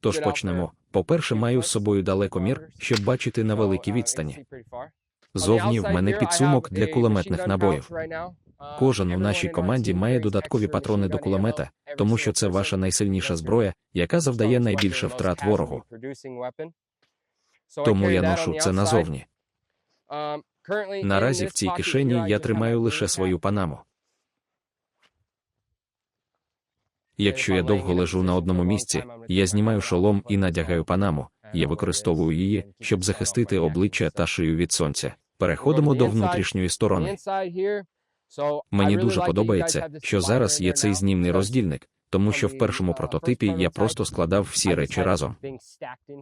Тож почнемо. По-перше, маю з собою далекомір, щоб бачити на великій відстані. Зовні в мене підсумок для кулеметних набоїв. Кожен у нашій команді має додаткові патрони до кулемета, тому що це ваша найсильніша зброя, яка завдає найбільше втрат ворогу. Тому я ношу це назовні. Наразі в цій кишені я тримаю лише свою панаму. Якщо я довго лежу на одному місці, я знімаю шолом і надягаю панаму. Я використовую її, щоб захистити обличчя та шию від сонця. Переходимо до внутрішньої сторони. Мені дуже подобається, що зараз є цей знімний роздільник, тому що в першому прототипі я просто складав всі речі разом.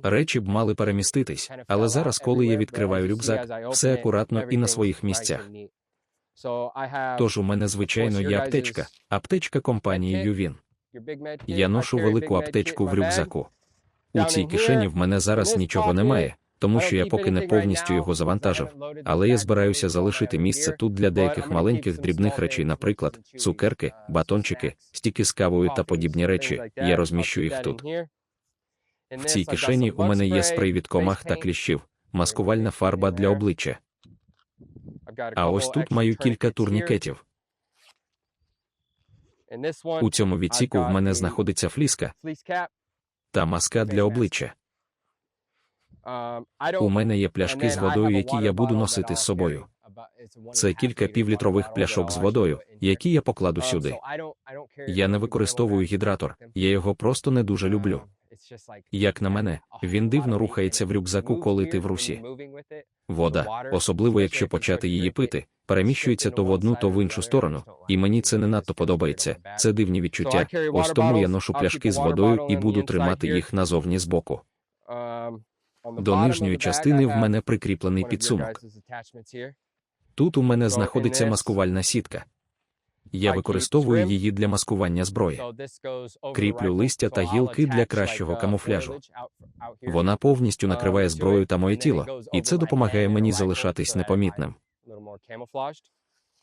Речі б мали переміститись, але зараз, коли я відкриваю рюкзак, все акуратно і на своїх місцях. Тож у мене, звичайно, є аптечка, аптечка компанії Ювін. Я ношу велику аптечку в рюкзаку. У цій кишені в мене зараз нічого немає, тому що я поки не повністю його завантажив, але я збираюся залишити місце тут для деяких маленьких дрібних речей, наприклад, цукерки, батончики, стіки з кавою та подібні речі. Я розміщу їх тут. В цій кишені у мене є спрей від комах та кліщів, маскувальна фарба для обличчя. А ось тут маю кілька турнікетів. У цьому відсіку в мене знаходиться фліска та маска для обличчя. У мене є пляшки з водою, які я буду носити з собою. Це кілька півлітрових пляшок з водою, які я покладу сюди. Я не використовую гідратор, я його просто не дуже люблю. Як на мене, він дивно рухається в рюкзаку, коли ти в русі. Вода, особливо якщо почати її пити, переміщується то в одну, то в іншу сторону, і мені це не надто подобається. Це дивні відчуття. Ось тому я ношу пляшки з водою і буду тримати їх назовні збоку. До нижньої частини в мене прикріплений підсумок. Тут у мене знаходиться маскувальна сітка. Я використовую її для маскування зброї. Кріплю листя та гілки для кращого камуфляжу. Вона повністю накриває зброю та моє тіло, і це допомагає мені залишатись непомітним.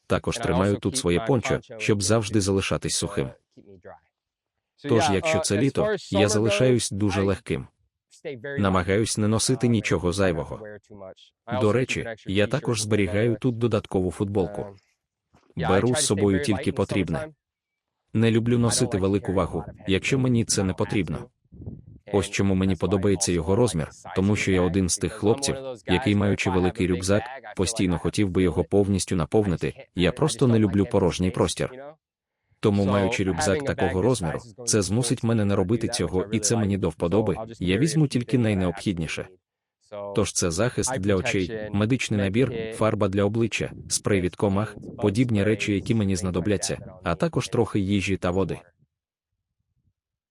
Також тримаю тут своє пончо, щоб завжди залишатись сухим. Тож, якщо це літо, я залишаюсь дуже легким. Намагаюсь не носити нічого зайвого. До речі, я також зберігаю тут додаткову футболку. Беру з собою тільки потрібне. Не люблю носити велику вагу, якщо мені це не потрібно. Ось чому мені подобається його розмір, тому що я один з тих хлопців, який, маючи великий рюкзак, постійно хотів би його повністю наповнити. Я просто не люблю порожній простір. Тому, маючи рюкзак такого розміру, це змусить мене не робити цього, і це мені до вподоби. Я візьму тільки найнеобхідніше. Тож це захист для очей, медичний набір, фарба для обличчя, спрей від комах, подібні речі, які мені знадобляться, а також трохи їжі та води.